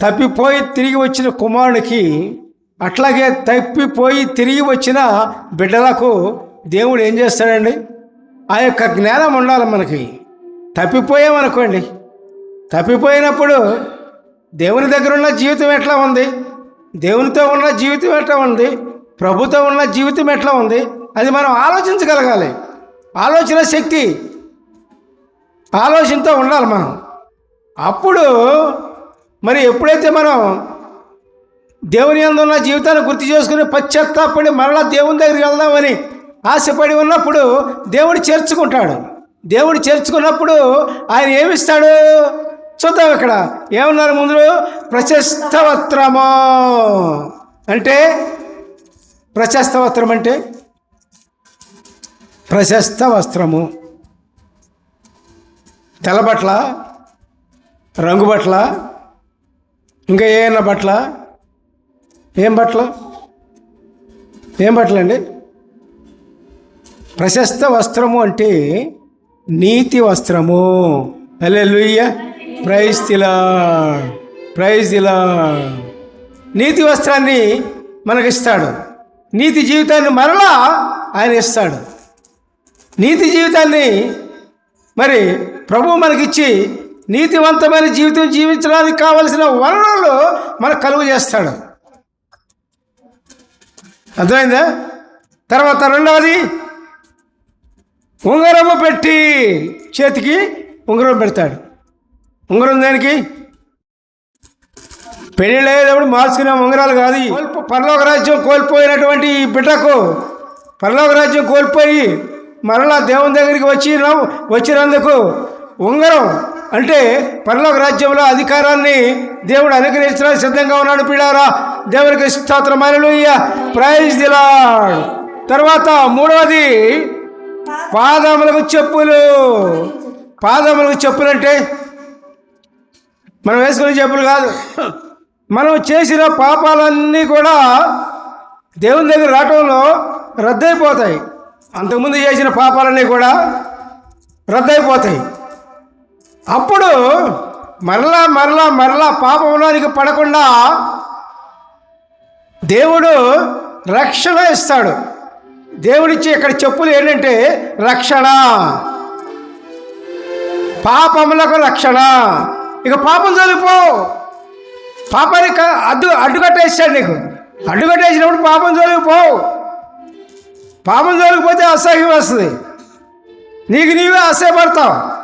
తప్పిపోయి తిరిగి వచ్చిన కుమారునికి అట్లాగే తప్పిపోయి తిరిగి వచ్చిన బిడ్డలకు దేవుడు ఏం చేస్తాడండి? ఆ యొక్క జ్ఞానం ఉండాలి మనకి. తప్పిపోయామనుకోండి. తప్పిపోయినప్పుడు దేవుని దగ్గర ఉన్న జీవితం ఎట్లా ఉంది? దేవునితో ఉన్న జీవితం ఎట్లా ఉంది? ప్రభుతో ఉన్న జీవితం ఎట్లా ఉంది? అది మనం ఆలోచించగలగాలి. ఆలోచన శక్తి ఆలోచనతో ఉండాలి మనం. అప్పుడు మరి ఎప్పుడైతే మనం దేవుని యందు ఉన్న జీవితాన్ని గుర్తు చేసుకుని పశ్చాత్తాపడి మరలా దేవుని దగ్గరికి వెళ్దామని ఆశపడి ఉన్నప్పుడు దేవుడు చేర్చుకుంటాడు. దేవుడు చేర్చుకున్నప్పుడు ఆయన ఏమిస్తాడు? చూద్దాం ఇక్కడ. ఏమన్నారు ముందు? ప్రశస్త వస్త్రము అంటే ప్రశస్త వస్త్రం అంటే? ప్రశస్త వస్త్రము తెల్లబట్ల రంగుబట్ల రంగు ఇంకా ఏమైనా బట్టల? ఏం బట్టల? ఏం బట్టలండి? ప్రశస్త వస్త్రము అంటే నీతి వస్త్రము. అలే లుయ్య ప్రైజ్ తిలా ప్రైజ్ తిలా నీతి వస్త్రాన్ని మనకిస్తాడు. నీతి జీవితాన్ని మరలా ఆయన ఇస్తాడు. నీతి జీవితాన్ని మరి ప్రభువు మనకిచ్చి నీతివంతమైన జీవితం జీవించడానికి కావలసిన వనరులు మనకు కలుగు చేస్తాడు. అర్థమైందా? తర్వాత రెండవది ఉంగరము పెట్టి చేతికి ఉంగరం పెడతాడు. ఉంగరం దానికి? పెళ్ళి అయ్యేటప్పుడు మార్చుకునే ఉంగరాలు కాదు ఇవి. కోల్పో పరలోక రాజ్యం కోల్పోయినటువంటి ఈ బిడ్డకు పరలోక రాజ్యం కోల్పోయి మరలా దేవుని దగ్గరికి వచ్చి వచ్చినందుకు ఉంగరం అంటే పరలోక రాజ్యంలో అధికారాన్ని దేవుడు అనుగ్రహించడానికి సిద్ధంగా ఉన్నాడు పిల్లారా. దేవునికి స్తోత్రమైన ప్రైజ్ దిలాడ్ తర్వాత మూడవది పాదములకు చెప్పులు. పాదములకు చెప్పులు అంటే మనం వేసుకునే చెప్పులు కాదు. మనం చేసిన పాపాలన్నీ కూడా దేవుని దగ్గర రావటంలో రద్దయిపోతాయి. అంతకుముందు చేసిన పాపాలన్నీ కూడా రద్దయిపోతాయి. అప్పుడు మరలా మరలా మరలా పాపంలోనికి పడకుండా దేవుడు రక్షణ ఇస్తాడు. దేవుడిచ్చి ఇక్కడ చెప్పులు ఏంటంటే రక్షణ. పాపములకు రక్షణ. ఇక పాపం చదివిపో పాపానికి అడ్డు అడ్డుకట్టేస్తాడు నీకు. అడ్డుకట్టేసినప్పుడు పాపం చదివిపో పాపం చదివిపోతే అసహ్యం వస్తుంది. నీకు నీవే అసహ్యపడతావు.